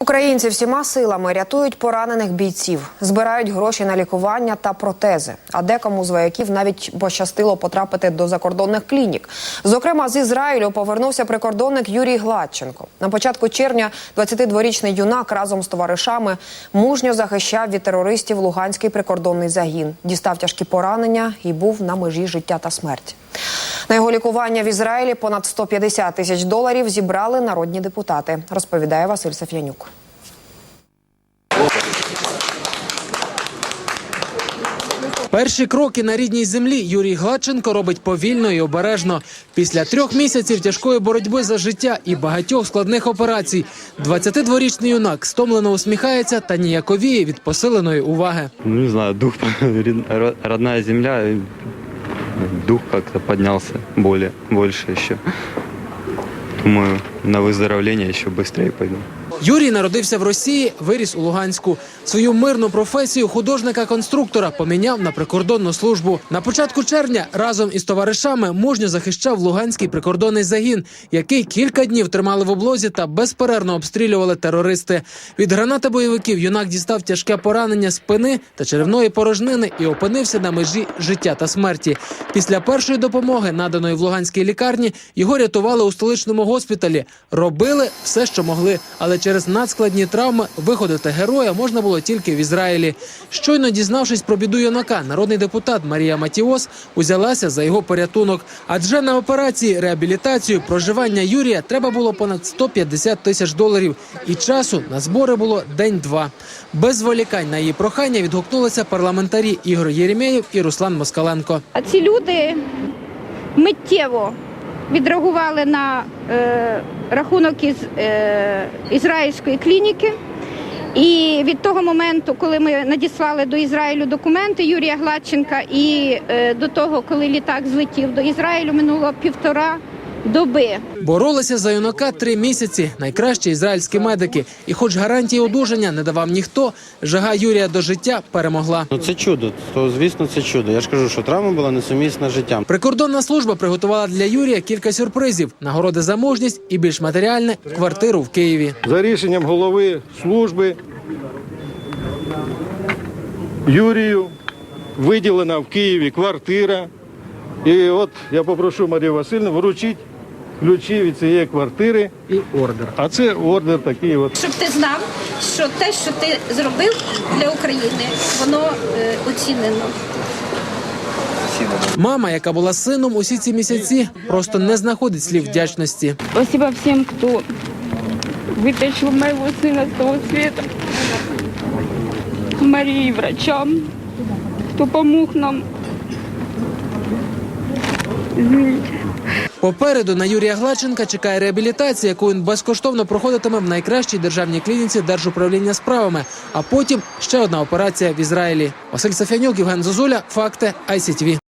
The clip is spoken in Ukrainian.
Українці всіма силами рятують поранених бійців, збирають гроші на лікування та протези. А декому з вояків навіть пощастило потрапити до закордонних клінік. Зокрема, з Ізраїлю повернувся прикордонник Юрій Гладченко. На початку червня 22-річний юнак разом з товаришами мужньо захищав від терористів Луганський прикордонний загін, дістав тяжкі поранення і був на межі життя та смерті. На його лікування в Ізраїлі понад 150 тисяч доларів зібрали народні депутати, розповідає Василь Саф'янюк. Перші кроки на рідній землі Юрій Гладченко робить повільно і обережно. Після трьох місяців тяжкої боротьби за життя і багатьох складних операцій 22-річний юнак стомлено усміхається та ніяковіє від посиленої уваги. Ну, не знаю, дух, ро- родная земля, дух как-то поднялся более, больше еще. Думаю, на выздоровление еще быстрее пойду. Юрій народився в Росії, виріс у Луганську. Свою мирну професію художника-конструктора поміняв на прикордонну службу. На початку червня разом із товаришами мужньо захищав Луганський прикордонний загін, який кілька днів тримали в облозі та безперервно обстрілювали терористи. Від гранати бойовиків юнак дістав тяжке поранення спини та черевної порожнини і опинився на межі життя та смерті. Після першої допомоги, наданої в Луганській лікарні, його рятували у столичному госпіталі. Робили все, що могли, але через надскладні травми виходити героя можна було тільки в Ізраїлі. Щойно дізнавшись про біду юнака, народний депутат Марія Матіос узялася за його порятунок. Адже на операції, реабілітацію, проживання Юрія треба було понад 150 тисяч доларів, і часу на збори було день-два. Без зволікань на її прохання відгукнулися парламентарі Ігор Єремєєв і Руслан Москаленко. А ці люди миттєво відреагували на е, рахунок із е, ізраїльської клініки. І від того моменту, коли ми надіслали до Ізраїлю документи Юрія Гладченка, і е, до того, коли літак злетів до Ізраїлю, минуло півтора доби. Боролися за юнака три місяці. Найкращі ізраїльські медики. І, хоч гарантії одужання не давав ніхто, жага Юрія до життя перемогла. Ну це чудо, то звісно це чудо. Я ж кажу, що травма була несумісна з життям. Прикордонна служба приготувала для Юрія кілька сюрпризів: нагороди за мужність і більш матеріальне квартиру в Києві. За рішенням голови служби Юрію виділена в Києві квартира. І от я попрошу Марію Васильівну вручити ключі від цієї квартири. І ордер. А це ордер такий. От. щоб ти знав, що те, що ти зробив для України, воно е, оцінено. Мама, яка була сином усі ці місяці, просто не знаходить слів вдячності. Спасибо всем, кто вытащил моего сына с того света. Марии, врачам, кто помог нам. Извините. Попереду на Юрія Гладченка чекає реабілітація, яку він безкоштовно проходитиме в найкращій державній клініці держуправління справами. А потім ще одна операція в Ізраїлі. Василь Сафянюк, Євген Зозуля, факти ICTV.